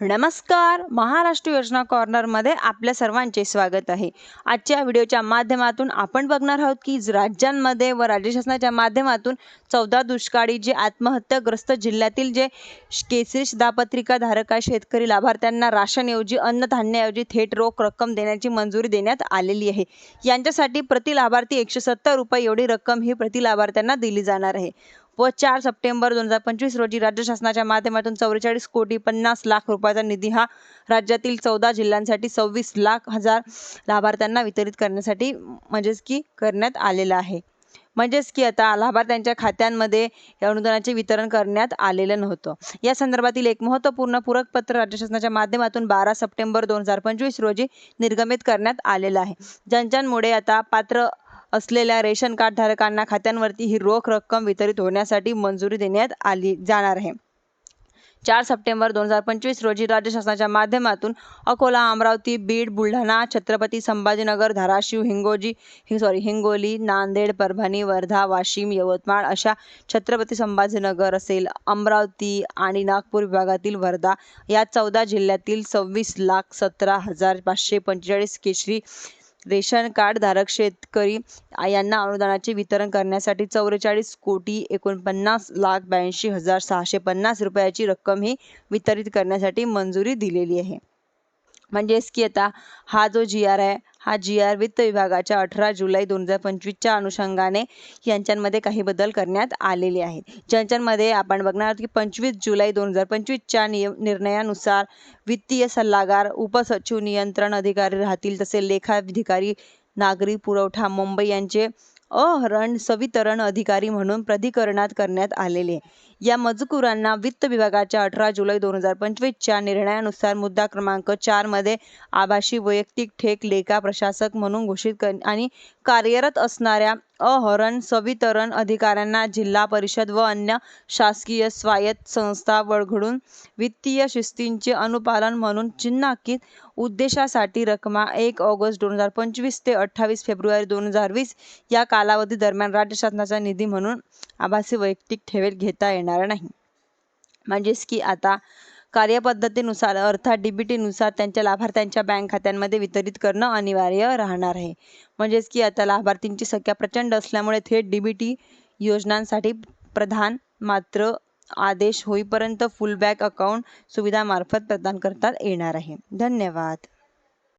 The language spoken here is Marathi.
नमस्कार. महाराष्ट्र योजना कॉर्नरमध्ये आपल्या सर्वांचे स्वागत आहे. आजच्या व्हिडिओच्या माध्यमातून आपण बघणार आहोत की राज्यांमध्ये व राज्य शासनाच्या माध्यमातून चौदा दुष्काळी जे आत्महत्याग्रस्त जिल्ह्यातील जे केसरी शिधापत्रिका धारक आहे शेतकरी लाभार्थ्यांना राशनऐवजी अन्नधान्याऐवजी थेट रोख रक्कम देण्याची मंजुरी देण्यात आलेली आहे. यांच्यासाठी प्रति लाभार्थी एकशे सत्तर रुपये एवढी रक्कम ही प्रति लाभार्थ्यांना दिली जाणार आहे. व चार सप्टेंबर दोन हजार पंचवीस रोजी राज्य शासनाच्या माध्यमातून चौवेचाळीस कोटी पन्नास लाख रुपयाचा निधी हा राज्यातील चौदा जिल्ह्यांसाठी सव्वीस लाख हजार लाभार्थ्यांना वितरित करण्यासाठी म्हणजेच की करण्यात आलेला आहे. म्हणजेच की आता लाभार्थ्यांच्या खात्यांमध्ये या अनुदानाचे वितरण करण्यात आलेलं नव्हतं. या संदर्भातील एक महत्त्वपूर्ण पूरक पत्र राज्य शासनाच्या माध्यमातून बारा सप्टेंबर दोन हजार पंचवीस रोजी निर्गमित करण्यात आलेलं आहे. ज्यांच्यामुळे आता पात्र असलेल्या रेशन कार्ड धारकांना खात्यांवरती ही रोख रक्कम वितरित होण्यासाठी मंजुरी देण्यात आली जाणार आहे. चार सप्टेंबर दोन हजार पंचवीस रोजी राज्य शासनाच्या माध्यमातून अकोला अमरावती बीड बुलढाणा छत्रपती संभाजीनगर धाराशिव हिंगोजी ही सॉरी हिंगोली नांदेड परभणी वर्धा वाशिम यवतमाळ अशा छत्रपती संभाजीनगर असेल. अमरावती आणि नागपूर विभागातील वर्धा या चौदा जिल्ह्यातील सव्वीस लाख सतरा हजार पाचशे पंचेचाळीस केशरी रेशन कार्ड धारक शेतकरी यांना अनुदानाचे वितरण करण्यासाठी चौवेचाळीस कोटी एकोणपन्नास लाख ब्याऐंशी हजार सहाशे पन्नास रुपयाची रक्कम ही वितरित करण्यासाठी मंजुरी दिलेली आहे. म्हणजेच की आता हा जो जी आर आहे हा जी आर वित्त विभागाच्या अठरा जुलै दोन हजार पंचवीसच्या अनुषंगाने यांच्यामध्ये काही बदल करण्यात आलेले आहेत. ज्यांच्यामध्ये आपण बघणार आहोत की पंचवीस जुलै दोन हजार पंचवीसच्या नियम निर्णयानुसार वित्तीय सल्लागार उपसचिव नियंत्रण अधिकारी राहतील तसे लेखाधिकारी नागरी पुरवठा मुंबई यांचे अहरण संवितरण अधिकारी म्हणून प्राधिकरणात करण्यात आलेले. या मजकुरांना वित्त विभागाच्या अठरा जुलै दोन हजार पंचवीसच्या निर्णयानुसार मुद्दा क्रमांक चारमध्ये आभासी वैयक्तिक ठेक लेखा प्रशासक म्हणून घोषित कर आणि कार्यरत असणाऱ्या अहरण संवितरण अधिकाऱ्यांना जिल्हा परिषद व अन्य शासकीय स्वायत्त संस्था वगळून वित्तीय शिस्तींचे अनुपालन म्हणून चिन्हांकित उद्देशासाठी रकमा एक ऑगस्ट दोन हजार पंचवीस ते अठ्ठावीस फेब्रुवारी दोन हजार वीस या कालावधी दरम्यान राज्य शासनाचा निधी म्हणून आभासी वैयक्तिक ठेवीत घेता येणार नाही. म्हणजेच की आता कार्यपद्धतीनुसार अर्थात डी बी टीनुसार त्यांच्या लाभार्थ्यांच्या बँक खात्यांमध्ये वितरित करणं अनिवार्य राहणार आहे. म्हणजेच की आता लाभार्थींची संख्या प्रचंड असल्यामुळे थेट डी बी टी योजनांसाठी प्रधान मात्र आदेश होईपर्यंत फुल बॅक अकाउंट सुविधामार्फत प्रदान करता येणार आहे. धन्यवाद.